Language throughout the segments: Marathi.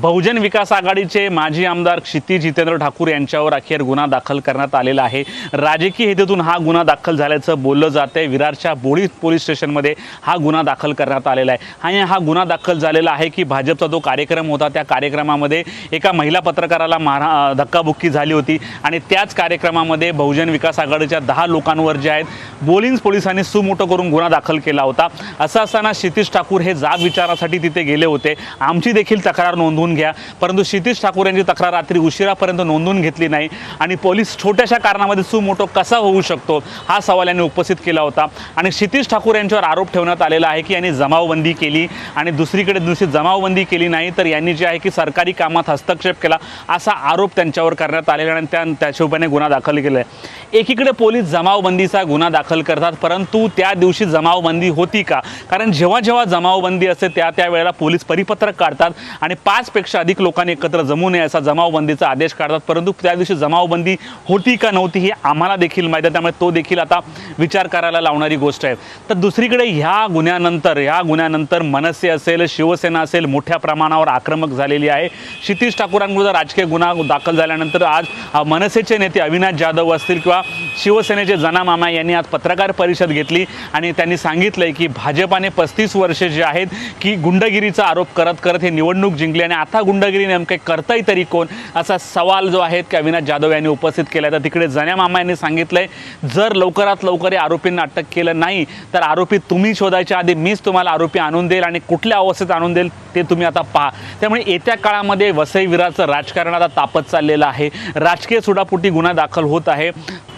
बहुजन विकास आघाडीचे माजी आमदार क्षिती जितेंद्र ठाकूर यांच्यावर अखेर गुन्हा दाखल करण्यात आलेला आहे. राजकीय हेतूतून हा गुन्हा दाखल झाल्याचं बोललं जात आहे विरारच्या बोळी पोलीस स्टेशनमध्ये हा गुन्हा दाखल करण्यात आलेला आहे. आणि हा गुन्हा दाखल झालेला आहे की भाजपचा जो कार्यक्रम होता त्या कार्यक्रमामध्ये एका महिला पत्रकाराला मारा धक्काबुक्की झाली होती आणि त्याच कार्यक्रमामध्ये बहुजन विकास आघाडीच्या दहा लोकांवर जे आहेत बोलिन्स पोलिसांनी सुमोठं करून गुन्हा दाखल केला होता. असं असताना क्षितीश ठाकूर हे जाब विचारासाठी तिथे गेले होते. आमची देखील तक्रार नोंदवून घ्या. परंतु क्षितिश ठाकूर यांची तक्रार रात्री उशिरापर्यंत नोंदवून घेतली नाही आणि पोलीस छोट्याशा कारणामध्ये सुमोटो कसा होऊ शकतो हा सवाल यांनी उपस्थित केला होता. आणि क्षितिश ठाकूर यांच्यावर आरोप ठेवण्यात आलेला आहे की यांनी जमावबंदी केली आणि दुसरीकडे दुसरी जमावबंदी केली नाही तर यांनी जे आहे की सरकारी कामात हस्तक्षेप केला असा आरोप त्यांच्यावर करण्यात आलेला आणि त्या त्या हिशोबाने गुन्हा दाखल केला आहे एकीकडे पोलीस जमावबंदीचा गुन्हा दाखल करतात परंतु त्या दिवशी जमावबंदी होती का? कारण जेव्हा जेव्हा जमावबंदी असते त्या त्या वेळेला पोलीस परिपत्रक काढतात आणि पाच पेक्षा अधिक लोकांनी एकत्र जमू नये असा जमावबंदीचा आदेश काढतात. परंतु त्या दिवशी जमावबंदी होती का नव्हती हे आम्हाला देखील माहीत आहे. त्यामुळे तो देखील आता विचार करायला लावणारी गोष्ट आहे. तर दुसरीकडे ह्या गुन्ह्यानंतर ह्या गुन्ह्यानंतर मनसे असेल शिवसेना असेल मोठ्या प्रमाणावर आक्रमक झालेली आहे. क्षितिश ठाकूरांविरुद्ध राजकीय गुन्हा दाखल झाल्यानंतर आज मनसेचे नेते अविनाश जाधव असतील किंवा शिवसेनेचे जनामामा यांनी आज पत्रकार परिषद घेतली आणि त्यांनी सांगितलंय की भाजपाने पस्तीस वर्षे जे आहेत की गुंडगिरीचा आरोप करत करत हे निवडणूक जिंकली आणि आता गुंडगिरी नेमके करताय तरी कोण? असा सवाल जो आहे की अविनाश जाधव यांनी उपस्थित केला तर तिकडे जण्या मामा यांनी सांगितलंय जर लवकरात लवकर या आरोपींना अटक केलं नाही तर आरोपी तुम्ही शोधायच्या आधी मीच तुम्हाला आरोपी आणून देईल आणि कुठल्या अवस्थेत आणून देईल ते तुम्ही आता पहा. त्यामुळे येत्या काळामध्ये वसई विराचं राजकारण आता तापत चाललेलं आहे. राजकीय सुडापुटी गुन्हा दाखल होत आहे.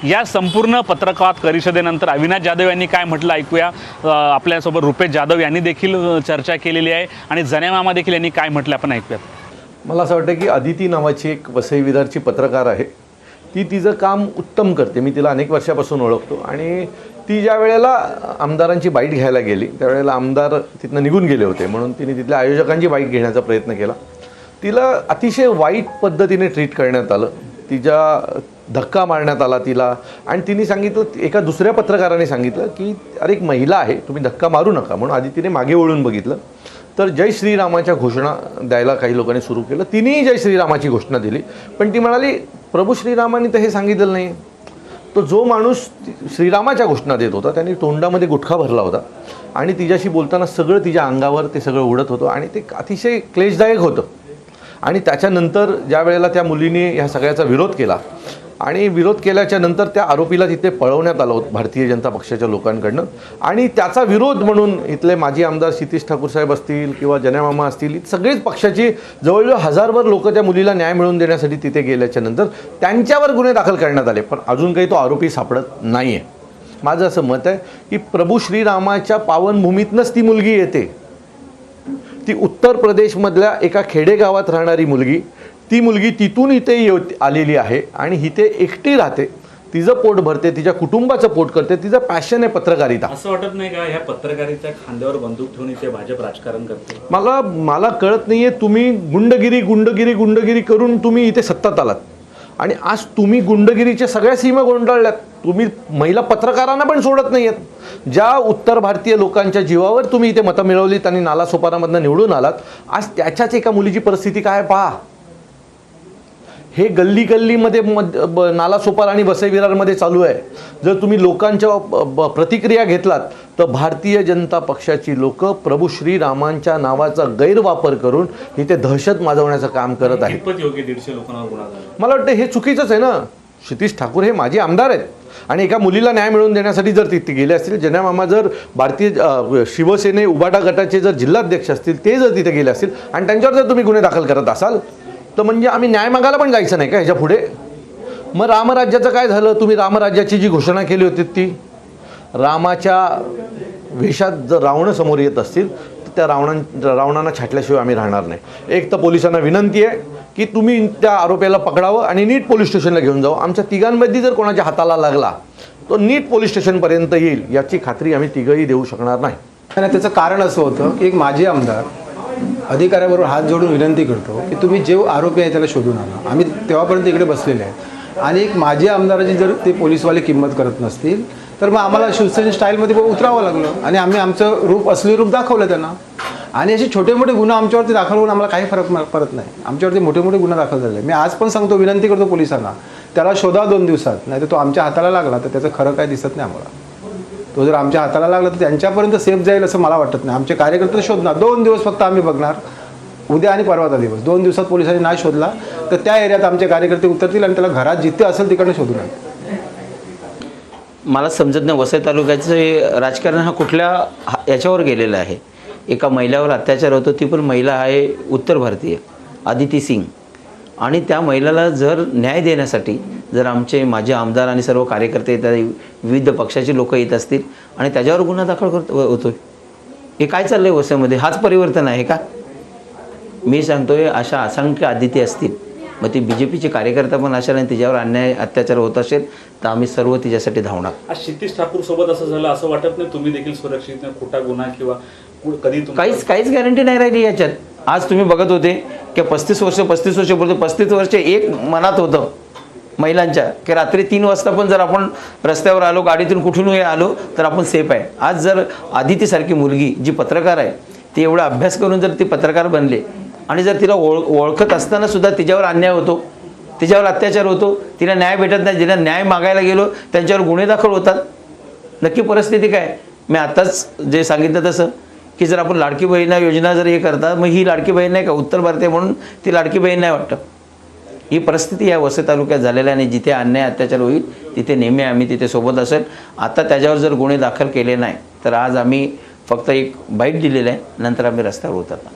या संपूर्ण पत्रकार परिषदेनंतर अविनाश जाधव यांनी काय म्हटलं ऐकूया. आपल्यासोबत रुपेश जाधव यांनी देखील चर्चा केलेली आहे आणि जनेमामा देखील यांनी काय म्हटलं आपण ऐकूयात. मला असं वाटतं की अदिती नावाची एक वसई विरारची पत्रकार आहे. ती तिचं काम उत्तम करते. मी तिला अनेक वर्षापासून ओळखतो आणि ती ज्या वेळेला आमदारांची बाईट घ्यायला गेली त्यावेळेला आमदार तिथनं निघून गेले होते. म्हणून तिने तिथल्या आयोजकांची बाईट घेण्याचा प्रयत्न केला. तिला अतिशय वाईट पद्धतीने ट्रीट करण्यात आलं. तिच्या धक्का मारण्यात आला तिला. आणि तिने सांगितलं एका दुसऱ्या पत्रकाराने सांगितलं की अरे एक महिला आहे तुम्ही धक्का मारू नका. म्हणून आधी तिने मागे वळून बघितलं. तर जय श्रीरामाच्या घोषणा द्यायला काही लोकांनी सुरू केलं. तिनेही जय श्रीरामाची घोषणा दिली. पण ती म्हणाली प्रभू श्रीरामाने तर हे सांगितलं नाही. तो जो माणूस श्रीरामाच्या घोषणा देत होता त्यांनी तोंडामध्ये गुटखा भरला होता. आणि तिच्याशी बोलताना सगळं तिच्या अंगावर ते सगळं उडत होतं आणि ते अतिशय क्लेशदायक होतं. आणि त्याच्यानंतर ज्या वेळेला त्या मुलीने ह्या सगळ्याचा विरोध केला आणि विरोध केल्याच्यानंतर त्या आरोपीला तिथे पळवण्यात आलं होतं भारतीय जनता पक्षाच्या लोकांकडनं. आणि त्याचा विरोध म्हणून इथले माजी आमदार क्षितीश ठाकूर साहेब असतील किंवा जनामामा असतील सगळीच पक्षाची जवळजवळ हजारभर लोक त्या मुलीला न्याय मिळवून देण्यासाठी तिथे गेल्याच्यानंतर त्यांच्यावर गुन्हे दाखल करण्यात आले. पण अजून काही तो आरोपी सापडत नाही आहे माझं असं मत आहे की प्रभू श्रीरामाच्या पावनभूमीतनंच ती मुलगी येते. ती उत्तर प्रदेशमधल्या एका खेडेगावात राहणारी मुलगी ती मुलगी तिथून इथे येऊ आलेली आहे आणि इथे एकटी राहते. तिचं पोट भरते तिच्या कुटुंबाचं पोट करते तिचं पॅशन आहे पत्रकारिता. असं वाटत नाही का ह्या पत्रकारिता खांद्यावर बंदूक ठेवून इथे भाजप राजकारण करते? मला मला कळत नाही आहे तुम्ही गुंडगिरी गुंडगिरी गुंडगिरी करून तुम्ही इथे सत्तात आलात. आणि आज तुम्ही गुंडगिरीच्या सगळ्या सीमा गोंधळल्यात. तुम्ही महिला पत्रकारांना पण सोडत नाही आहेत ज्या उत्तर भारतीय लोकांच्या जीवावर तुम्ही इथे मतं मिळवलीत आणि नालासोपारामधनं निवडून आलात आज त्याच्याच एका मुलीची परिस्थिती काय पहा. हे गल्ली गल्लीमध्ये मध ब- नालासोपारा आणि वसई विरारमध्ये चालू आहे. जर तुम्ही लोकांच्या प्रतिक्रिया घेतलात तर भारतीय जनता पक्षाची लोक प्रभू श्रीरामांच्या नावाचा गैरवापर करून इथे दहशत माजवण्याचं काम करत झाला? मला वाटतं हे चुकीचंच आहे ना. क्षितीश ठाकूर हे माझे आमदार आहेत. आणि एका मुलीला न्याय मिळवून देण्यासाठी जर तिथे गेले असतील जन्या मामा जर भारतीय शिवसेने उबाटा गटाचे जर जिल्हाध्यक्ष असतील ते जर तिथे गेले असतील आणि त्यांच्यावर जर तुम्ही गुन्हे दाखल करत असाल तर म्हणजे आम्ही न्याय मागायला पण जायचं नाही का ह्याच्या पुढे? मग रामराज्याचं काय झालं? तुम्ही रामराज्याची जी घोषणा केली होती ती? रामाच्या वेशात जर रावणं समोर येत असतील तर त्या रावणां रावणांना छाटल्याशिवाय आम्ही राहणार नाही. एक तर पोलिसांना विनंती आहे की तुम्ही त्या आरोपीला पकडावं आणि नीट पोलीस स्टेशनला घेऊन जावं. आमच्या तिघांमध्ये जर कोणाच्या हाताला लागला तो नीट पोलीस स्टेशनपर्यंत येईल याची खात्री आम्ही तिघंही देऊ शकणार नाही. आणि त्याचं कारण असं होतं की एक माजी आमदार अधिकाऱ्याबरोबर हात जोडून विनंती करतो की तुम्ही जे आरोपी आहे त्याला शोधून आणा. आम्ही तेव्हापर्यंत इकडे बसलेले आहेत आणि एक माजी आमदाराची जर ते पोलीसवाले किंमत करत नसतील तर मग आम्हाला शिवसेने स्टाईलमध्ये उतरावं लागलं. आणि आम्ही आमचं रूप असली रूप दाखवलं त्यांना. आणि असे छोटे मोठे गुन्हे आमच्यावरती दाखल होऊन आम्हाला काही फरक पडत नाही. आमच्यावरती मोठे मोठे गुन्हे दाखल झाले. मी आज पण सांगतो विनंती करतो पोलिसांना त्याला शोधा दोन दिवसात. नाही तर तो आमच्या हाताला लागला तर त्याचं खरं काय दिसत नाही आम्हाला. तो जर आमच्या हाताला लागला तर त्यांच्यापर्यंत सेफ जाईल असं मला वाटत नाही. आमचे कार्यकर्ते शोधणार. दोन दिवस फक्त आम्ही बघणार. उद्या आणि परवाचा दिवस. दोन दिवसात पोलिसांनी नाही शोधला तर त्या एरियात आमचे कार्यकर्ते उतरतील आणि त्याला घरात जिथे असेल तिकडनं शोधू नये मला समजत नाही वसई तालुक्याचं राजकारण हा कुठल्या हा- याच्यावर गेलेला आहे? एका महिलावर अत्याचार होतो ती पण महिला आहे उत्तर भारतीय आदिती सिंग. आणि त्या महिलाला जर न्याय देण्यासाठी जर आमचे माझे आमदार आणि सर्व कार्यकर्ते येतात विविध पक्षाचे लोक येत असतील आणि त्याच्यावर गुन्हा दाखल करतो होतोय हे काय चाललंय वसईमध्ये? हाच परिवर्तन आहे का? मी सांगतोय अशा असंख्य आदिती असतील मग ती बी जे पीचे कार्यकर्ता पण असेल आणि तिच्यावर अन्याय अत्याचार होत असेल तर आम्ही सर्व तिच्यासाठी धावणार. आज क्षितिश ठाकूर सोबत असं झालं असं वाटत नाही तुम्ही देखील सुरक्षित खोटा गुन्हा किंवा कधी काहीच काहीच गॅरंटी नाही राहिली याच्यात. आज तुम्ही बघत होते की पस्तीस वर्ष पस्तीस वर्ष बोलतो पस्तीस वर्ष एक मनात होतं महिलांच्या की रात्री तीन वाजता पण जर आपण रस्त्यावर आलो गाडीतून कुठूनही आलो तर आपण सेफ आहे. आज जर आदितीसारखी मुलगी जी पत्रकार आहे ती एवढा अभ्यास करून जर ती पत्रकार बनले आणि जर तिला ओळ ओळखत असताना सुद्धा तिच्यावर अन्याय होतो तिच्यावर अत्याचार होतो तिला न्याय भेटत नाही जिला न्याय मागायला गेलो त्यांच्यावर गुन्हे दाखल होतात. नक्की परिस्थिती काय? मी आत्ताच जे सांगितलं तसं. की जर आपण लाडकी बहीण योजना जर हे करता मग ही लाडकी बहीण नाही का उत्तर भारतीय म्हणून ती लाडकी बहीण नाही वाटतं? ही परिस्थिती या वसई तालुक्यात झालेल्या आणि जिथे अन्याय अत्याचार होईल तिथे नेहमी आम्ही तिथे सोबत असेल. आता त्याच्यावर जर गुन्हे दाखल केले नाही तर आज आम्ही फक्त एक बाईट दिलेलं आहे नंतर आम्ही रस्त्यावर उतरणार.